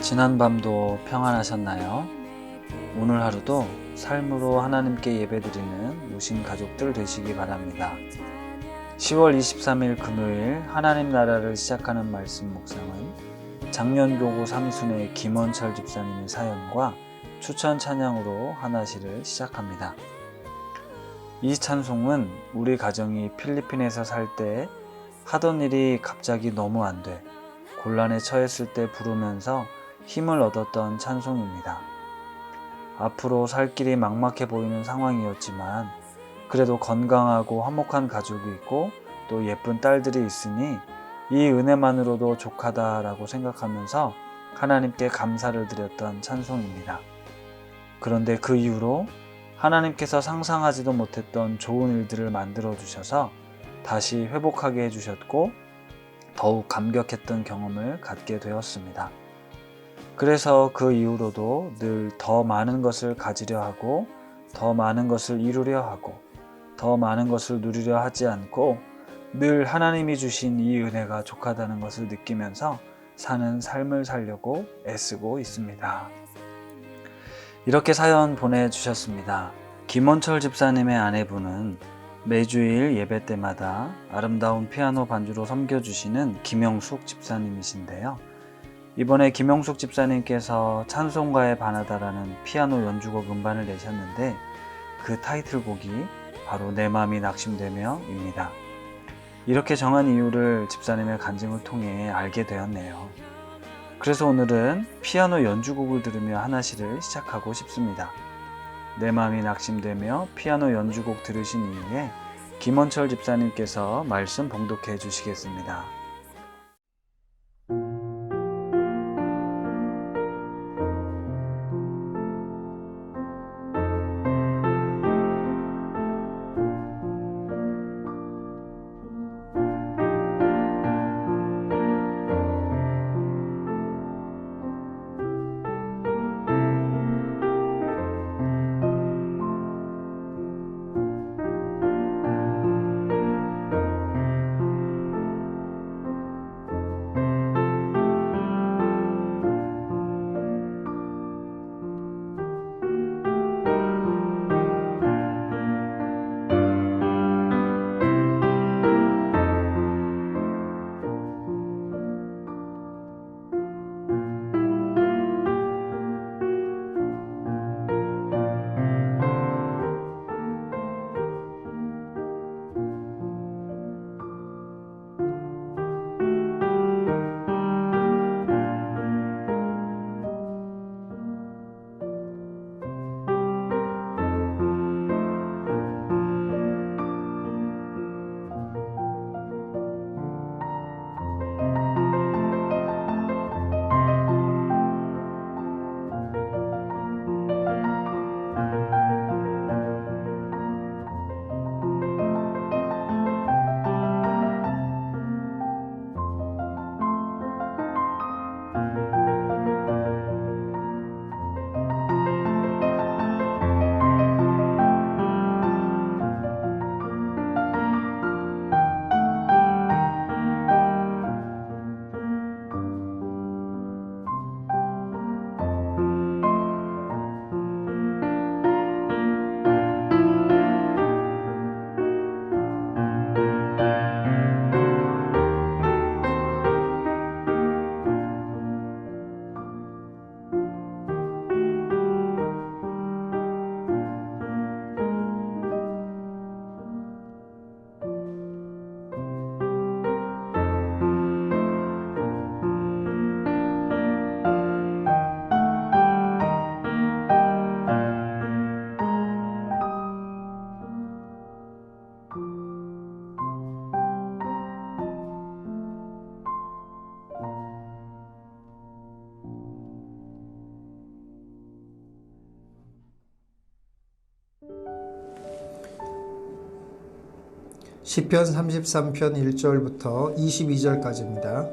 지난 밤도 평안하셨나요? 오늘 하루도 삶으로 하나님께 예배드리는 모신 가족들 되시기 바랍니다. 10월 23일 금요일 하나님 나라를 시작하는 말씀 묵상은 작년교구 삼순의 김원철 집사님의 사연과 추천 찬양으로 하나시를 시작합니다. 이 찬송은 우리 가정이 필리핀에서 살 때 하던 일이 갑자기 너무 안 돼 곤란에 처했을 때 부르면서 힘을 얻었던 찬송입니다. 앞으로 살 길이 막막해 보이는 상황이었지만 그래도 건강하고 화목한 가족이 있고 또 예쁜 딸들이 있으니 이 은혜만으로도 족하다라고 생각하면서 하나님께 감사를 드렸던 찬송입니다. 그런데 그 이후로 하나님께서 상상하지도 못했던 좋은 일들을 만들어 주셔서 다시 회복하게 해주셨고 더욱 감격했던 경험을 갖게 되었습니다. 그래서 그 이후로도 늘 더 많은 것을 가지려 하고 더 많은 것을 이루려 하고 더 많은 것을 누리려 하지 않고 늘 하나님이 주신 이 은혜가 족하다는 것을 느끼면서 사는 삶을 살려고 애쓰고 있습니다. 이렇게 사연 보내주셨습니다. 김원철 집사님의 아내분은 매주일 예배 때마다 아름다운 피아노 반주로 섬겨주시는 김영숙 집사님이신데요. 이번에 김영숙 집사님께서 찬송가에 반하다라는 피아노 연주곡 음반을 내셨는데 그 타이틀곡이 바로 내 마음이 낙심되며입니다. 이렇게 정한 이유를 집사님의 간증을 통해 알게 되었네요. 그래서 오늘은 피아노 연주곡을 들으며 하나시를 시작하고 싶습니다. 내 마음이 낙심되며 피아노 연주곡 들으신 이후에 김원철 집사님께서 말씀 봉독해 주시겠습니다. 시편 33편 1절부터 22절까지입니다.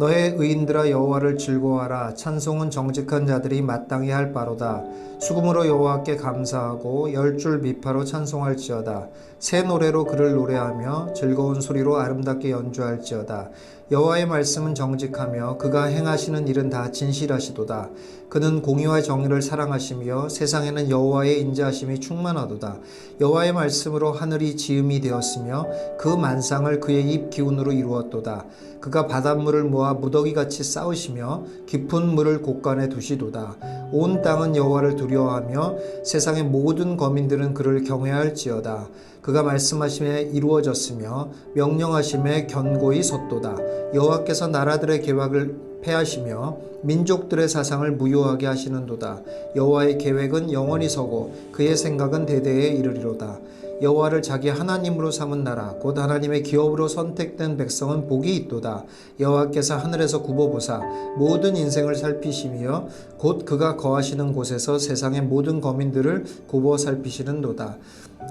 너의 의인들아 여호와를 즐거워하라. 찬송은 정직한 자들이 마땅히 할 바로다. 수금으로 여호와께 감사하고 열 줄 미파로 찬송할지어다 새 노래로 그를 노래하며 즐거운 소리로 아름답게 연주할지어다. 여호와의 말씀은 정직하며 그가 행하시는 일은 다 진실하시도다. 그는 공의와 정의를 사랑하시며 세상에는 여호와의 인자하심이 충만하도다. 여호와의 말씀으로 하늘이 지음이 되었으며 그 만상을 그의 입 기운으로 이루었도다. 그가 바닷물을 모아 무더기같이 쌓으시며 깊은 물을 곳간에 두시도다. 온 땅은 여호와를 두려워하며 세상의 모든 거민들은 그를 경외할지어다. 그가 말씀하심에 이루어졌으며 명령하심에 견고히 섰도다. 여호와께서 나라들의 계획을 패하시며 민족들의 사상을 무효하게 하시는도다. 여호와의 계획은 영원히 서고 그의 생각은 대대에 이르리로다. 여호와를 자기 하나님으로 삼은 나라 곧 하나님의 기업으로 선택된 백성은 복이 있도다. 여호와께서 하늘에서 굽어보사 모든 인생을 살피시며 곧 그가 거하시는 곳에서 세상의 모든 거민들을 굽어 살피시는도다.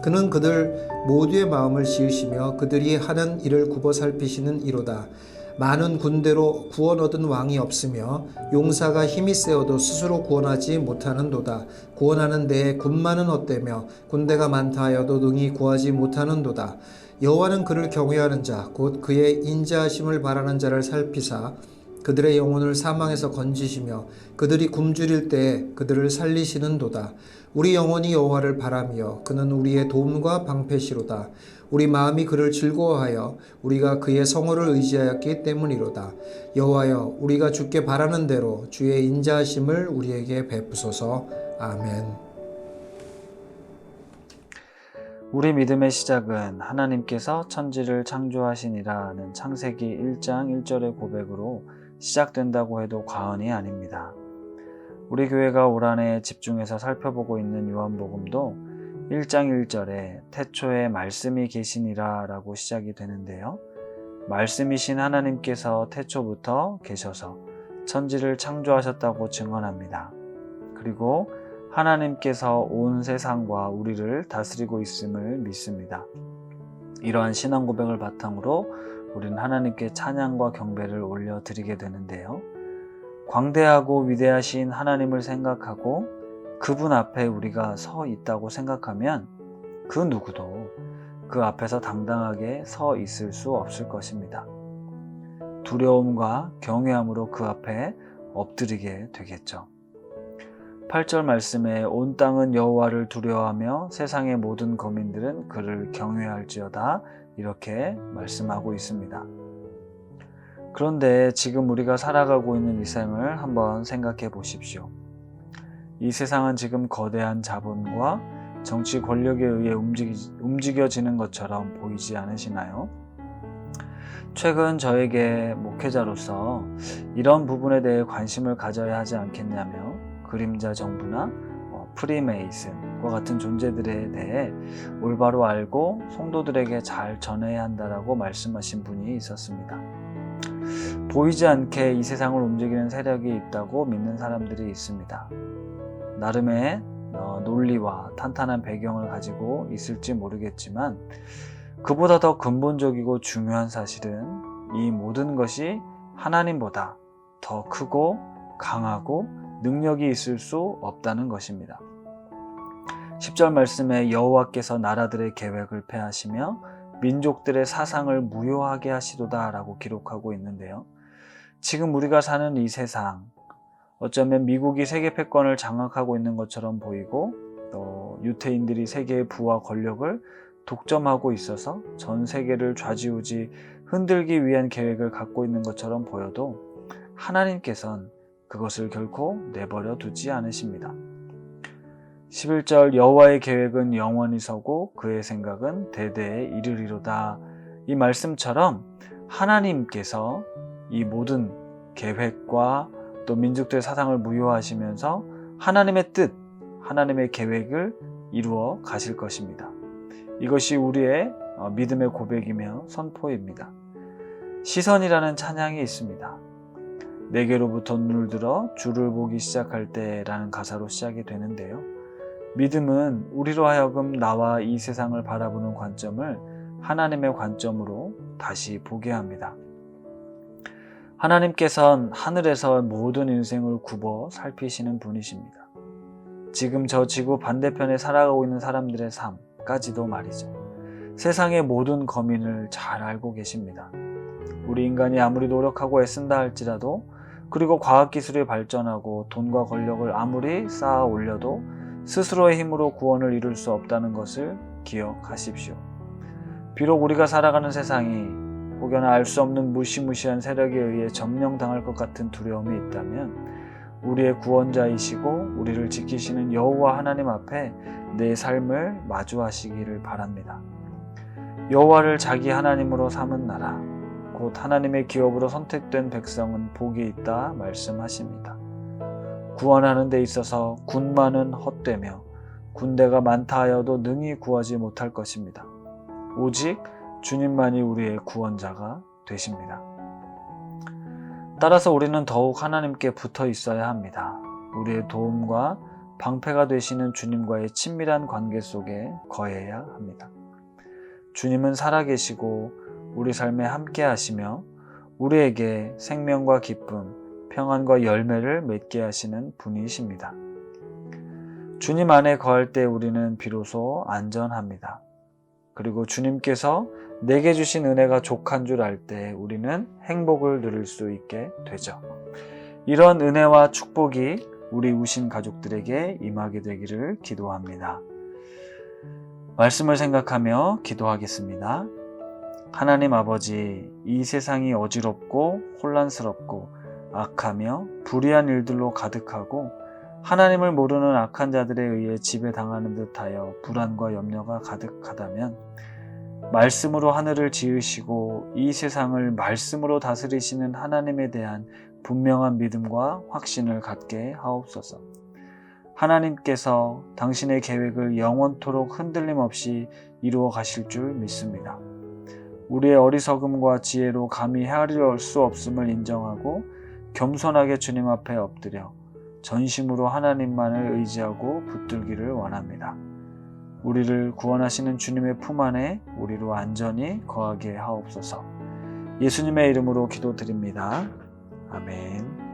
그는 그들 모두의 마음을 지으시며 그들이 하는 일을 굽어 살피시는 이로다. 많은 군대로 구원 얻은 왕이 없으며 용사가 힘이 세어도 스스로 구원하지 못하는도다. 구원하는 데에 군마는 어때며 군대가 많다 하여도 능히 구하지 못하는도다. 여호와는 그를 경외하는 자 곧 그의 인자하심을 바라는 자를 살피사 그들의 영혼을 사망에서 건지시며 그들이 굶주릴 때에 그들을 살리시는도다. 우리 영혼이 여호와를 바라며 그는 우리의 도움과 방패시로다. 우리 마음이 그를 즐거워하여 우리가 그의 성호를 의지하였기 때문이로다. 여호와여 우리가 주께 바라는 대로 주의 인자하심을 우리에게 베푸소서. 아멘. 우리 믿음의 시작은 하나님께서 천지를 창조하시니라는 창세기 1장 1절의 고백으로 시작된다고 해도 과언이 아닙니다. 우리 교회가 올 한해 집중해서 살펴보고 있는 요한복음도 1장 1절에 태초에 말씀이 계시니라 라고 시작이 되는데요. 말씀이신 하나님께서 태초부터 계셔서 천지를 창조하셨다고 증언합니다. 그리고 하나님께서 온 세상과 우리를 다스리고 있음을 믿습니다. 이러한 신앙 고백을 바탕으로 우리는 하나님께 찬양과 경배를 올려드리게 되는데요. 광대하고 위대하신 하나님을 생각하고 그분 앞에 우리가 서 있다고 생각하면 그 누구도 그 앞에서 당당하게 서 있을 수 없을 것입니다. 두려움과 경외함으로 그 앞에 엎드리게 되겠죠. 8절 말씀에 온 땅은 여호와를 두려워하며 세상의 모든 거민들은 그를 경외할지어다 이렇게 말씀하고 있습니다. 그런데 지금 우리가 살아가고 있는 이 생을 한번 생각해 보십시오. 이 세상은 지금 거대한 자본과 정치 권력에 의해 움직여지는 것처럼 보이지 않으시나요? 최근 저에게 목회자로서 이런 부분에 대해 관심을 가져야 하지 않겠냐며 그림자 정부나 어, 프리메이슨과 같은 존재들에 대해 올바로 알고 성도들에게 잘 전해야 한다라고 말씀하신 분이 있었습니다. 보이지 않게 이 세상을 움직이는 세력이 있다고 믿는 사람들이 있습니다. 나름의 어, 논리와 탄탄한 배경을 가지고 있을지 모르겠지만 그보다 더 근본적이고 중요한 사실은 이 모든 것이 하나님보다 더 크고 강하고 능력이 있을 수 없다는 것입니다. 10절 말씀에 여호와께서 나라들의 계획을 폐하시며 민족들의 사상을 무효하게 하시도다라고 기록하고 있는데요. 지금 우리가 사는 이 세상 어쩌면 미국이 세계 패권을 장악하고 있는 것처럼 보이고 또 유태인들이 세계의 부와 권력을 독점하고 있어서 전 세계를 좌지우지 흔들기 위한 계획을 갖고 있는 것처럼 보여도 하나님께선 그것을 결코 내버려 두지 않으십니다. 11절 여호와의 계획은 영원히 서고 그의 생각은 대대에 이르리로다. 이 말씀처럼 하나님께서 이 모든 계획과 또 민족들의 사상을 무효하시면서 하나님의 뜻, 하나님의 계획을 이루어 가실 것입니다. 이것이 우리의 어, 믿음의 고백이며 선포입니다. 시선이라는 찬양이 있습니다. 내게로부터 눈을 들어 주를 보기 시작할 때라는 가사로 시작이 되는데요. 믿음은 우리로 하여금 나와 이 세상을 바라보는 관점을 하나님의 관점으로 다시 보게 합니다. 하나님께선 하늘에서 모든 인생을 굽어 살피시는 분이십니다. 지금 저 지구 반대편에 살아가고 있는 사람들의 삶까지도 말이죠. 세상의 모든 거민을 잘 알고 계십니다. 우리 인간이 아무리 노력하고 애쓴다 할지라도 그리고 과학기술이 발전하고 돈과 권력을 아무리 쌓아 올려도 스스로의 힘으로 구원을 이룰 수 없다는 것을 기억하십시오. 비록 우리가 살아가는 세상이 혹여나 알 수 없는 무시무시한 세력에 의해 점령당할 것 같은 두려움이 있다면 우리의 구원자이시고 우리를 지키시는 여호와 하나님 앞에 내 삶을 마주하시기를 바랍니다. 여호와를 자기 하나님으로 삼은 나라 곧 하나님의 기업으로 선택된 백성은 복이 있다 말씀하십니다. 구원하는 데 있어서 군만은 헛되며 군대가 많다 하여도 능히 구하지 못할 것입니다. 오직 주님만이 우리의 구원자가 되십니다. 따라서 우리는 더욱 하나님께 붙어 있어야 합니다. 우리의 도움과 방패가 되시는 주님과의 친밀한 관계 속에 거해야 합니다. 주님은 살아계시고 우리 삶에 함께 하시며 우리에게 생명과 기쁨, 평안과 열매를 맺게 하시는 분이십니다. 주님 안에 거할 때 우리는 비로소 안전합니다. 그리고 주님께서 내게 주신 은혜가 족한 줄 알 때 우리는 행복을 누릴 수 있게 되죠. 이런 은혜와 축복이 우리 우신 가족들에게 임하게 되기를 기도합니다. 말씀을 생각하며 기도하겠습니다. 하나님 아버지, 이 세상이 어지럽고 혼란스럽고 악하며 불의한 일들로 가득하고 하나님을 모르는 악한 자들에 의해 지배당하는 듯하여 불안과 염려가 가득하다면 말씀으로 하늘을 지으시고 이 세상을 말씀으로 다스리시는 하나님에 대한 분명한 믿음과 확신을 갖게 하옵소서. 하나님께서 당신의 계획을 영원토록 흔들림 없이 이루어 가실 줄 믿습니다. 우리의 어리석음과 지혜로 감히 헤아릴 수 없음을 인정하고 겸손하게 주님 앞에 엎드려 전심으로 하나님만을 의지하고 붙들기를 원합니다. 우리를 구원하시는 주님의 품 안에 우리로 안전히 거하게 하옵소서. 예수님의 이름으로 기도드립니다. 아멘.